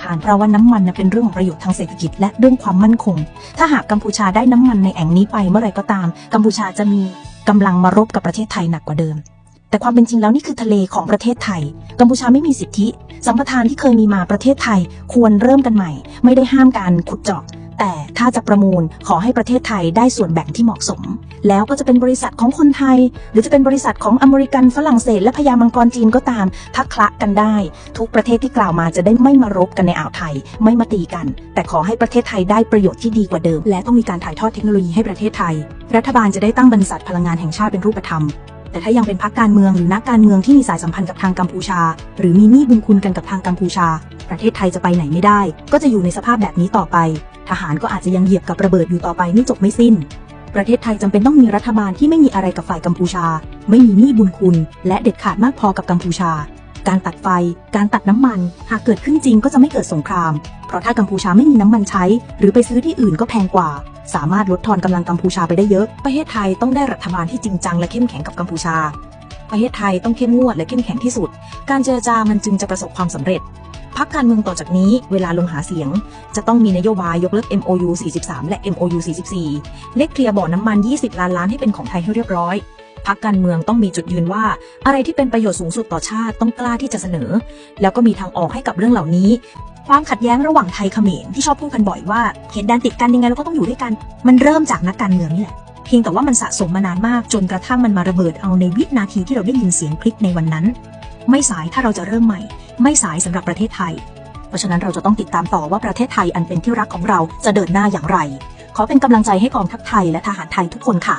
คารเพราะว่าน้ำมันนะเป็นเรื่องของประโยชน์ทางเศรษฐกิจและเรื่องความมั่นคง ถ้าหากกัมพูชาได้น้ำมันในแอ่งนี้ไปเมื่อไรก็ตาม กัมพูชาจะมีกำลังมารบกับประเทศไทยหนักกว่าเดิม แต่ความเป็นจริงแล้วนี่คือทะเลของประเทศไทย กัมพูชาไม่มีสิทธิ สัมปทานที่เคยมีมาประเทศไทยควรเริ่มกันใหม่ ไม่ได้ห้ามการขุดเจาะแต่ถ้าจะประมูลขอให้ประเทศไทยได้ส่วนแบ่งที่เหมาะสม แล้วก็จะเป็นบริษัทของคนไทย หรือจะเป็นบริษัทของอเมริกันฝรั่งเศส และพญามังกรจีนก็ตามถ้าคละกันได้ ทุกประเทศที่กล่าวมาจะได้ไม่มารบกันในอ่าวไทย ไม่มาตีกัน แต่ขอให้ประเทศไทยได้ประโยชน์ที่ดีกว่าเดิม และต้องมีการถ่ายทอดเทคโนโลยีให้ประเทศไทย รัฐบาลจะได้ตั้งบรรษัทพลังงานแห่งชาติเป็นรูปธรรมแต่ถ้ายังเป็นพรรคการเมืองหรือนักการเมืองที่มีสายสัมพันธ์กับทางกัมพูชา หรือมีหนี้บุญคุณกันกับทางกัมพูชา ประเทศไทยจะไปไหนไม่ได้ ก็จะอยู่ในสภาพแบบนี้ต่อไป ทหารก็อาจจะยังเหยียบกับระเบิดอยู่ต่อไปไม่จบไม่สิ้น ประเทศไทยจำเป็นต้องมีรัฐบาลที่ไม่มีอะไรกับฝ่ายกัมพูชา ไม่มีหนี้บุญคุณ และเด็ดขาดมากพอกับกัมพูชา การตัดไฟ การตัดน้ำมัน หากเกิดขึ้นจริงก็จะไม่เกิดสงคราม เพราะถ้ากัมพูชาไม่มีน้ำมันใช้ หรือไปซื้อที่อื่นก็แพงกว่า สามารถลดทอนกำลังกัมพูชาไปได้เยอะ ประเทศไทยต้องได้รัฐบาลที่จริงจังและเข้มแข็งกับกัมพูชา ประเทศไทยต้องเข้มงวดและเข้มแข็งที่สุด การเจรจามันจึงจะประสบความสำเร็จ พักการเมืองต่อจากนี้เวลาลงหาเสียง จะต้องมีนโยบายยกเลิก MOU 43 และ MOU 44 เล็กเคลียร์บ่อน้ำมัน 20 ล้านล้านให้เป็นของไทยให้เรียบร้อยพักการเมืองต้องมีจุดยืนว่า อะไรที่เป็นประโยชน์สูงสุดต่อชาติต้องกล้าที่จะเสนอ แล้วก็มีทางออกให้กับเรื่องเหล่านี้ ความขัดแย้งระหว่างไทยเขมรที่ชอบพูดกันบ่อยว่าเขตแดนติดกันยังไงเราก็ต้องอยู่ด้วยกัน มันเริ่มจากนักการเมืองนี่แหละเพียงแต่ว่ามันสะสมมานานมากจนกระทั่งมันมาระเบิดเอาในวินาทีที่เราได้ยินเสียงคลิกในวันนั้น ไม่สายถ้าเราจะเริ่มใหม่ไม่สายสำหรับประเทศไทย เพราะฉะนั้นเราจะต้องติดตามต่อว่าประเทศไทยอันเป็นที่รักของเราจะเดินหน้าอย่างไร ขอเป็นกำลังใจให้กองทัพไทยและทหารไทยทุกคนค่ะ